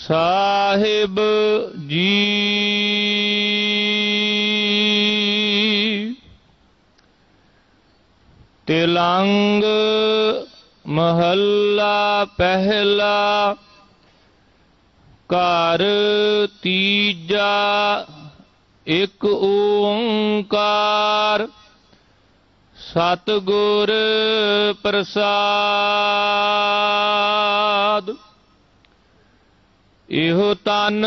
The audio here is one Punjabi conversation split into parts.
ਸਾਹਿਬ ਜੀ। ਤਿਲੰਗ ਮਹੱਲਾ ਪਹਿਲਾ ਘਰ ਤੀਜਾ ਇੱਕ ਓੰਕਾਰ ਸਤਗੁਰ ਪ੍ਰਸਾਦ। ਇਹੋ ਤਨ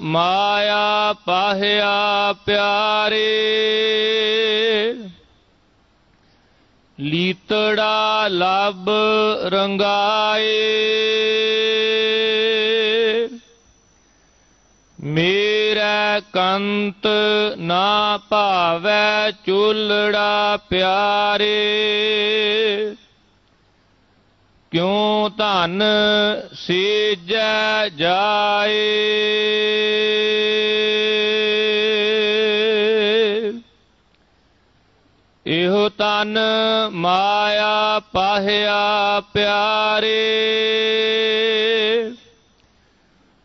ਮਾਇਆ ਪਾਹਿਆ ਪਿਆਰੇ। ਲੀਤੜਾ ਲਬ ਰੰਗਾਏ। ਮੇਰਾ ਕੰਤ ਨਾ ਭਾਵੈ ਚੁਲੜਾ ਪਿਆਰੇ। ਕਿਉ ਧਨ ਸੇਜੈ ਜਾਏ? ਇਹੋ ਤਨ ਮਾਇਆ ਪਾਹਿਆ ਪਿਆਰੇ।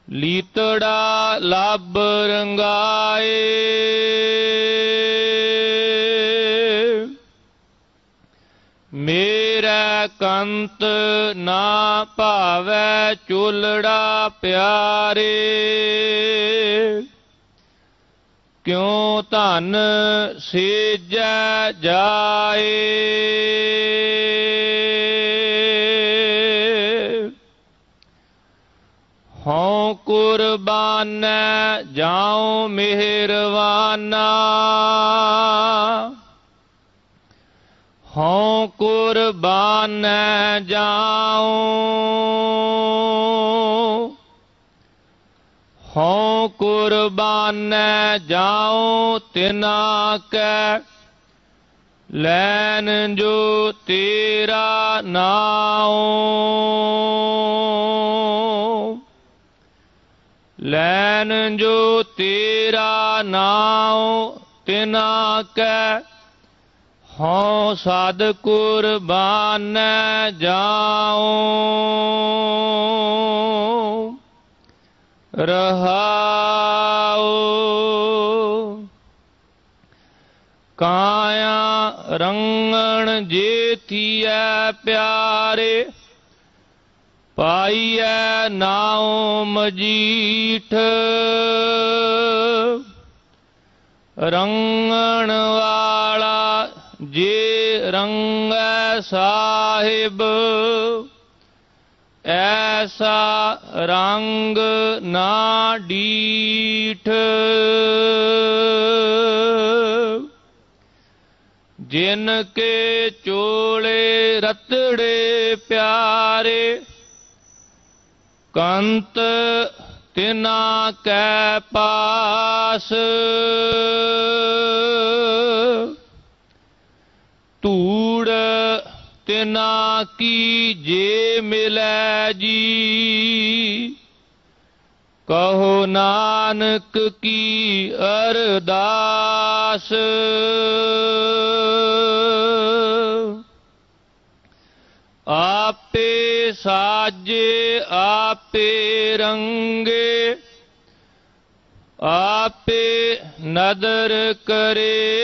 ਲੀਤੜਾ ਲੱਭ ਰੰਗਾਏ। ਮੇਰਾ ਕੰਤ ਨਾ ਭਾਵੈ ਚੁਲੜਾ ਪਿਆਰੇ। ਕਿਉ ਧਨ ਸੇਜੈ ਜਾਏ? ਹਉ ਕੁਰਬਾਨੈ ਜਾਉ ਮਿਹਰਵਾਨਾ। ਹਉ ਕੁਰਬਾਨ ਜਾਉ। ਹਉ ਕੁਰਬਾਨ ਜਾਉ ਤਿਨਾ ਕੈ, ਲੈਨ ਜੋ ਤੇਰਾ ਨਾਉ। ਲੈਨ ਜੋ ਤੇਰਾ ਨਾਉ ਤਿਨਾ ਕੈ ਹਉ ਸਦ ਕੁਰਬਾਨੈ ਜਾਉ। ਰਹਾਉ। ਕਾਇਆ ਰੰਗਣ ਜੇਤੀਐ ਪਿਆਰੇ ਪਾਈਐ ਨਾਉ ਮਜੀਠ। ਰੰਗਣ ਵਾਲਾ ਜੇ ਰੰਗੈ ਸਾਹਿਬ, ਐਸਾ ਰੰਗ ਨਾ ਡੀਠ। ਜਿਨ ਕੇ ਚੋਲੇ ਰਤੜੇ ਪਿਆਰੇ, ਕੰਤ ਤਿਨਾ ਕੈ ਪਾਸ। ਤਿਨਾ ਕੀ ਜੇ ਮਿਲੈ ਜੀ। ਕਹੋ ਨਾਨਕ ਕੀ ਅਰਦਾਸ। ਆਪੇ ਸਾਜੇ, ਆਪੇ ਰੰਗੇ। ਆਪੇ ਨਦਰ ਕਰੇ।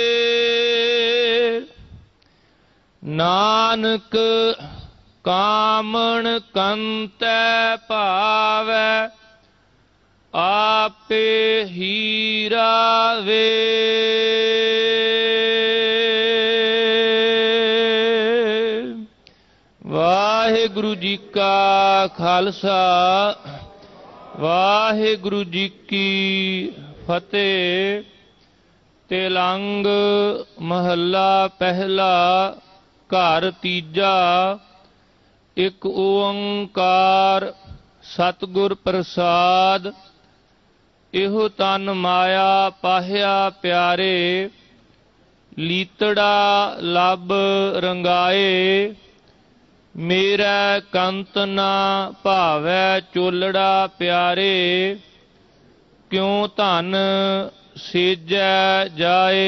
ਨਾਨਕ ਕਾਮਣ ਕੰਤੈ ਭਾਵੈ, ਆਪੇ ਹੀਰਾ ਵੇ ਵਾਹਿਗੁਰੂ ਜੀ ਕਾ ਖਾਲਸਾ, ਵਾਹਿਗੁਰੂ ਜੀ ਕੀ ਫਤਿਹ। ਤੇਲੰਗ ਮਹੱਲਾ ਪਹਿਲਾ ਘਰ ਤੀਜਾ, ਇੱਕ ਓੰਕਾਰ, ਸਤਿਗੁਰ ਪ੍ਰਸਾਦ, ਇਹੋ ਤਨ ਮਾਇਆ ਪਾਹਿਆ ਪਿਆਰੇ, ਲੀਤੜਾ ਲੱਭ ਰੰਗਾਏ, ਮੇਰਾ ਕੰਤ ਨਾ ਭਾਵੈ ਚੋਲੜਾ ਪਿਆਰੇ, ਕਿਉ ਧਨ ਸੇਜੈ ਜਾਏ।